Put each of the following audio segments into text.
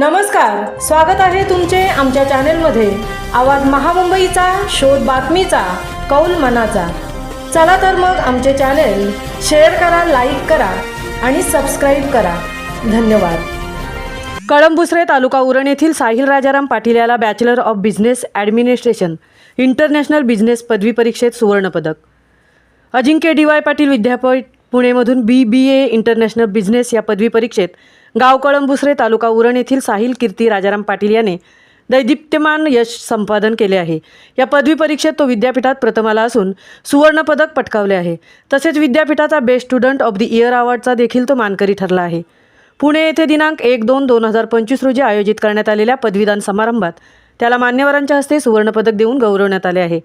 नमस्कार स्वागत आहे तुमचे आमच्या चॅनेलमध्ये. आवाज महामुंबईचा शोध बातमीचा कौल मनाचा. चला तर मग आमचे चॅनेल शेअर करा लाईक करा आणि सबस्क्राईब करा. धन्यवाद. कळंबुसरे तालुका उरण येथील साहिल राजाराम पाटील याला bachelor of business administration international business पदवी परीक्षेत सुवर्णपदक अजिंक्य डी वाय पाटील विद्यापीठ पुणेमधून बी बी ए इंटरनॅशनल बिझनेस या पदवी परीक्षेत गाव कळंबुसरे तालुका उरण येथील साहिल कीर्ती राजाराम पाटील याने दैदिप्यमान यश संपादन केले आहे. या पदवी परीक्षेत तो विद्यापीठात प्रथम आला असून सुवर्णपदक पटकावले आहे. तसेच विद्यापीठाचा best student of the year अवॉर्डचा देखील तो मानकरी ठरला आहे. पुणे येथे दिनांक एक दोन दोन हजार पंचवीस रोजी आयोजित करण्यात आलेल्या पदवीदान समारंभात त्याला मान्यवरांच्या हस्ते सुवर्णपदक देऊन गौरवण्यात आले आहे.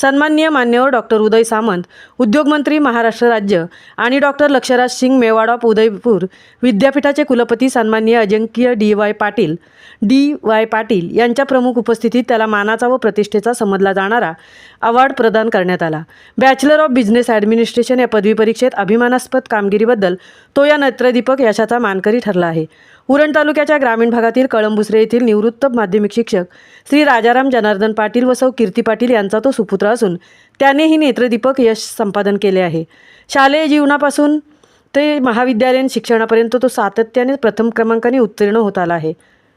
सन्माननीय मान्यवर डॉक्टर उदय सामंत उद्योगमंत्री महाराष्ट्र राज्य आणि डॉक्टर लक्षराज सिंग मेवाड ऑफ उदयपूर विद्यापीठाचे कुलपती सन्माननीय Ajinkya D Y Patil D Y Patil यांच्या प्रमुख उपस्थितीत त्याला मानाचा व प्रतिष्ठेचा समजला जाणारा अवॉर्ड प्रदान करण्यात आला. बॅचलर ऑफ बिझनेस ॲडमिनिस्ट्रेशन या पदवी परीक्षेत अभिमानास्पद कामगिरीबद्दल तो या नेत्रदीपक यशाचा मानकरी ठरला आहे. उरण तालुक्याच्या ग्रामीण भागातील कळंबुसरे येथील निवृत्त माध्यमिक शिक्षक श्री राजाराम जनार्दन पाटील व सौ कीर्ती पाटील यांचा तो सुपुत्र असून त्यानेही नेत्रदीपक यश संपादन केले आहे. शालेय जीवनापासून ते महाविद्यालयीन शिक्षणापर्यंत तो सातत्याने प्रथम क्रमांकाने उत्तीर्ण होत आला आहे.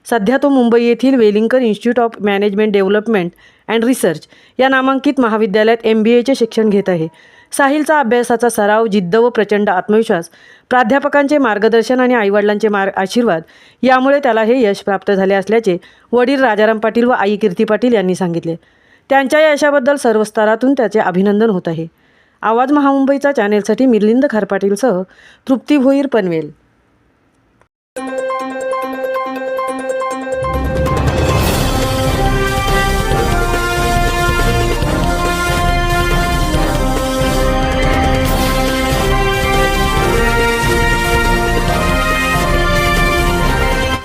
सध्या तो मुंबई येथील Welingkar institute of management development and research या नामांकित महाविद्यालयात एम बी एचे शिक्षण घेत आहे. साहिलचा अभ्यासाचा सराव जिद्द व प्रचंड आत्मविश्वास प्राध्यापकांचे मार्गदर्शन आणि आईवडिलांचे मार्ग आशीर्वाद यामुळे त्याला हे यश प्राप्त झाले असल्याचे वडील राजाराम पाटील व आई कीर्ती पाटील यांनी सांगितले. त्यांच्या या यशाबद्दल सर्व स्तरातून त्याचे अभिनंदन होत आहे. आवाज महामुंबईचा चॅनेलसाठी मिलिंद खारपाटीलसह तृप्ती भोईर पनवेल.